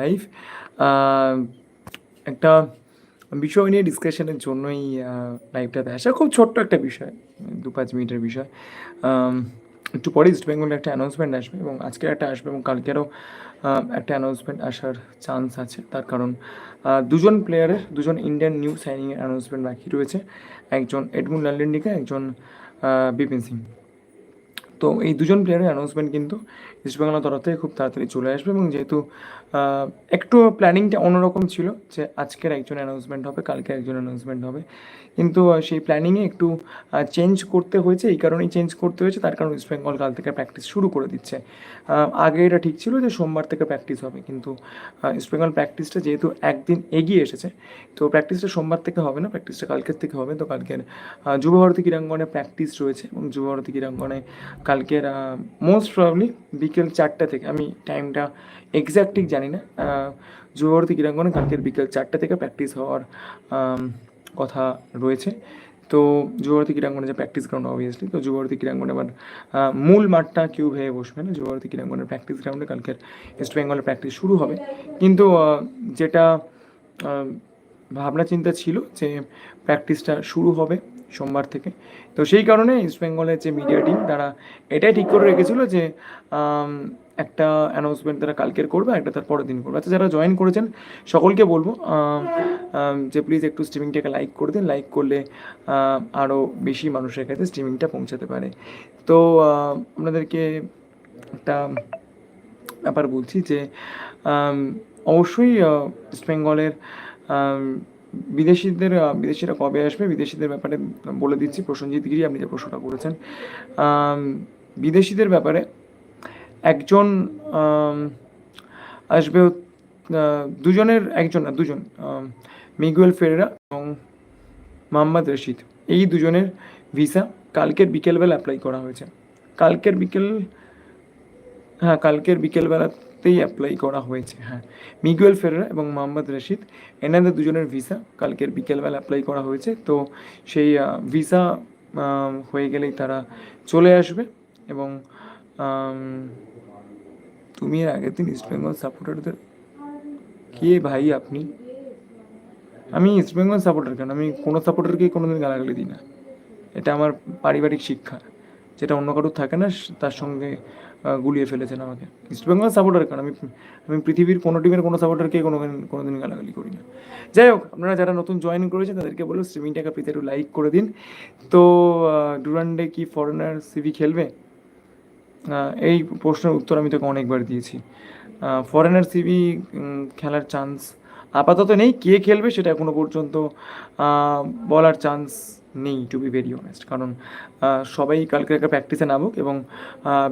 Live একটা বিষয় নিয়ে ডিসকাশনের জন্যই লাইভটাতে আসা খুব ছোট্ট একটা বিষয় দু পাঁচ মিনিটের বিষয়। আম, একটু পরে ইস্ট বেঙ্গলের একটা অ্যানাউন্সমেন্ট আসবে এবং আজকের একটা আসবে এবং কালকেরও আহ, একটা অ্যানাউন্সমেন্ট আসার চান্স আছে। তার কারণ দুজন প্লেয়ারের দুজন ইন্ডিয়ান নিউ সাইনিংয়ের অ্যানাউন্সমেন্ট বাকি রয়েছে। একজন এডমুন লাল্লিন্ডিকা একজন বিপিন সিং তো এই দুজন প্লেয়ারের অ্যানাউন্সমেন্ট কিন্তু ইস্টবেঙ্গলের তরফ থেকে খুব তাড়াতাড়ি চলে আসবে এবং যেহেতু একটু প্ল্যানিংটা অন্যরকম ছিল যে আজকের একজন অ্যানাউন্সমেন্ট হবে, কালকে একজন অ্যানাউন্সমেন্ট হবে। কিন্তু সেই প্ল্যানিংয়ে একটু চেঞ্জ করতে হয়েছে, এই কারণেই চেঞ্জ করতে হয়েছে, তার কারণ ইস্টবেঙ্গল কাল থেকে প্র্যাকটিস শুরু করে দিচ্ছে। আগে এটা ঠিক ছিল যে সোমবার থেকে প্র্যাকটিস হবে, কিন্তু ইস্টবেঙ্গল প্র্যাকটিসটা যেহেতু একদিন এগিয়ে এসেছে, তো প্র্যাকটিসটা সোমবার থেকে হবে না প্র্যাকটিসটা কালকের থেকে হবে। তো কালকের যুবভারতী ক্রীড়াঙ্গনে প্র্যাকটিস রয়েছে এবং যুবভারতী ক্রীড়াঙ্গনে কালকের মোস্ট প্রবলি বিকেল চারটা থেকে, আমি টাইমটা এক্স্যাক্ট জানি না যুবভারতী ক্রীড়াঙ্গনে কালকের বিকেল চারটা থেকে প্র্যাকটিস হওয়ার কথা রয়েছে। তো যুবভারতী ক্রীড়াঙ্গনে যে প্র্যাকটিস গ্রাউন্ড অবভিয়াসলি তো যুবভারতী ক্রীড়াঙ্গনে আবার মূল মাঠটা কেউ ভেবে বসবে না যুবভারতী ক্রীড়াঙ্গনের প্র্যাকটিস গ্রাউন্ডে কালকের ইস্ট বেঙ্গলের প্র্যাকটিস শুরু হবে। কিন্তু যেটা ভাবনা চিন্তা ছিল যে প্র্যাকটিসটা শুরু হবে সোমবার থেকে। তো সেই কারণে ইস্ট বেঙ্গলের যে মিডিয়া টিম তারা এটাই ঠিক করে রেখেছিল যে একটা অ্যানাউন্সমেন্ট তারা কালকের করবে একটা তার পরের দিন করবে। আচ্ছা যারা জয়েন করেছেন সকলকে বলব যে প্লিজ একটু স্ট্রিমিংটাকে লাইক করে দিন। লাইক করলে আরও বেশি মানুষের কাছে স্ট্রিমিংটা পৌঁছাতে পারে। তো আপনাদেরকে একটা ব্যাপার বলছি যে অবশ্যই আহ, ইস্ট বেঙ্গলের আম, বিদেশিদের বিদেশিরা কবে আসবে? বিদেশিদের ব্যাপারে বলে দিচ্ছি। প্রসেনজিৎ গিরি, আপনি যে প্রশ্নটা করেছেন। বিদেশিদের ব্যাপারে একজন আসবে দুজনের একজন না, দুজন মিগুয়েল ফেরেরা এবং মোহাম্মদ রশিদ। এই দুজনের ভিসা কালকের বিকেলবেলা অ্যাপ্লাই করা হয়েছে। কালকের বিকেল হ্যাঁ কালকের বিকেলবেলাতেই অ্যাপ্লাই করা হয়েছে হ্যাঁ। মিগুয়েল ফেরেরা এবং মোহাম্মদ রশিদ, এনাদের দুজনের ভিসা কালকের বিকেলবেলা অ্যাপ্লাই করা হয়েছে। তো সেই ভিসা হয়ে গেলেই তারা চলে আসবে এবং তুমি এর আগের দিন ইস্টবেঙ্গল সাপোর্টারদের কে ভাই আপনি? আমি ইস্টবেঙ্গল সাপোর্টার কেন? আমি কোনো সাপোর্টারকেই কোনোদিন গালাগালি দিই না। এটা আমার পারিবারিক শিক্ষা। যেটা অন্য কারোর থাকে না, তার সঙ্গে গুলিয়ে ফেলেছেন আমাকে। ইস্টবেঙ্গল সাপোর্টার কেন আমি আমি পৃথিবীর কোনো টিমের কোনো সাপোর্টারকে কোনো কোনোদিন গালাগালি করি না। যাই হোক, আপনারা যারা নতুন জয়েন করেছেন, তাদেরকে বলব স্ট্রিমিংটাকে প্লিজ একটু লাইক করে দিন। তো ডুরান্ডে কি ফরেনার সিভি খেলবে? এই প্রশ্নের উত্তর আমি তোকে অনেকবার দিয়েছি। ফরেনার সিবি খেলার চান্স আপাতত নেই, কে খেলবে সেটা এখনও পর্যন্ত বলার চান্স নেই টু বি ভেরি অনেস্ট কারণ সবাই কালকে একটা প্র্যাকটিসে নামুক এবং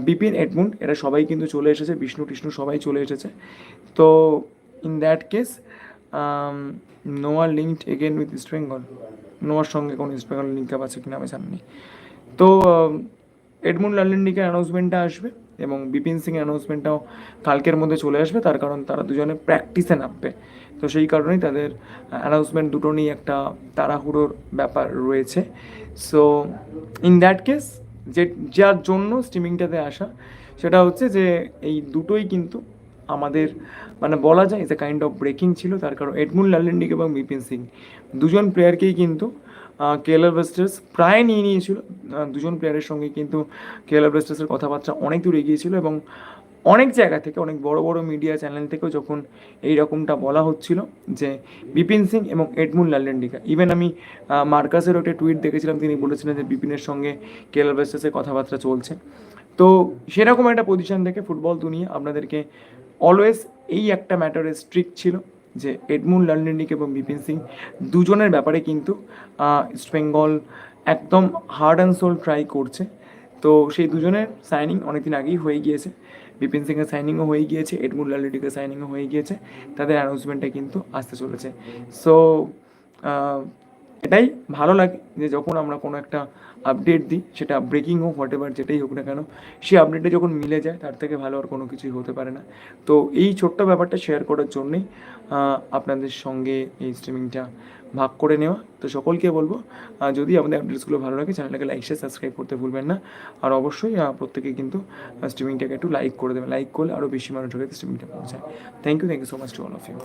বিপিন, এডমুন্ড, এরা সবাই কিন্তু চলে এসেছে, বিষ্ণু, টিষ্ণু সবাই চলে এসেছে। তো in that case Noa linked again with East Bengal নোয়ার সঙ্গে কোনো ইস্ট বেঙ্গল লিঙ্ক আপ আছে কিনা আমি জানি। তো এডমুন্ড লাল্লিন্ডিকের অ্যানাউন্সমেন্টটা আসবে এবং বিপিন সিং অ্যানাউন্সমেন্টটাও কালকের মধ্যে চলে আসবে, তার কারণ তারা দুজনে প্র্যাকটিসে নামবে। তো সেই কারণেই তাদের অ্যানাউন্সমেন্ট দুটো নিয়ে একটা তাড়াহুড়োর ব্যাপার রয়েছে। সো ইন দ্যাট কেস যে, যার জন্য স্ট্রিমিংটাতে আসা, সেটা হচ্ছে যে, এই দুটোই কিন্তু আমাদের মানে বলা যায় যে কাইন্ড অফ ব্রেকিং ছিল, তার কারণ এডমুন লাল্লেন্ডিক এবং বিপিন সিং। দুজন প্লেয়ারকেই কিন্তু কেএলআর ব্লাস্টার্স প্রায় নিয়ে নিয়েছিল। দুজন প্লেয়ারের সঙ্গে কিন্তু কেএলআর ব্লাস্টার্সের কথাবার্তা অনেক দূর এগিয়েছিল এবং অনেক জায়গা থেকে, অনেক বড় বড় মিডিয়া চ্যানেল থেকেও যখন এই রকমটা বলা হচ্ছিল যে বিপিন সিং এবং এডমুন লাল্লেন্ডিকা ইভেন আমি মার্কাসেরও একটা টুইট দেখেছিলাম, তিনি বলেছিলেন যে বিপিনের সঙ্গে কেএলআর ব্লাস্টার্সের কথাবার্তা চলছে। তো সেরকম একটা পজিশন থেকে ফুটবল দুনিয়া আপনাদেরকে অলওয়েজ এই একটা ম্যাটারে স্ট্রিক্ট ছিল যে এডমুন লালনেন্ডিক এবং বিপিন সিং দুজনের ব্যাপারে কিন্তু ইস্ট বেঙ্গল একদম হার্ড অ্যান্ড সোল ট্রাই করছে। তো সেই দুজনের সাইনিং অনেকদিন আগেই হয়ে গিয়েছে। বিপিন সিংয়ের সাইনিংও হয়ে গিয়েছে, এডমুল লালিডিকে সাইনিংও হয়ে গিয়েছে, তাদের অ্যানাউন্সমেন্টটা কিন্তু আসতে চলেছে। সো এটাই ভালো লাগে যে যখন আমরা কোনো একটা আপডেট দিই, সেটা ব্রেকিং হোক হোয়াট এভার যেটাই হোক না কেন, সেই আপডেটে যখন মিলে যায়, তার থেকে ভালো আর কোনো কিছুই হতে পারে না। তো এই ছোট্ট ব্যাপারটা শেয়ার করার জন্যেই আপনাদের সঙ্গে এই স্ট্রিমিংটা ভাগ করে নেওয়া। তো সকলকে বলব যদি আমাদের আপডেটসগুলো ভালো লাগে, চ্যানেলটাকে লাইক শেয়ার সাবস্ক্রাইব করতে ভুলবেন না। আর অবশ্যই প্রত্যেকে কিন্তু স্ট্রিমিংটাকে একটু লাইক করে দেবেন। লাইক করলে আরও বেশি মানুষের কাছে স্ট্রিমিংটা পৌঁছায়। Thank you thank you so much to all of you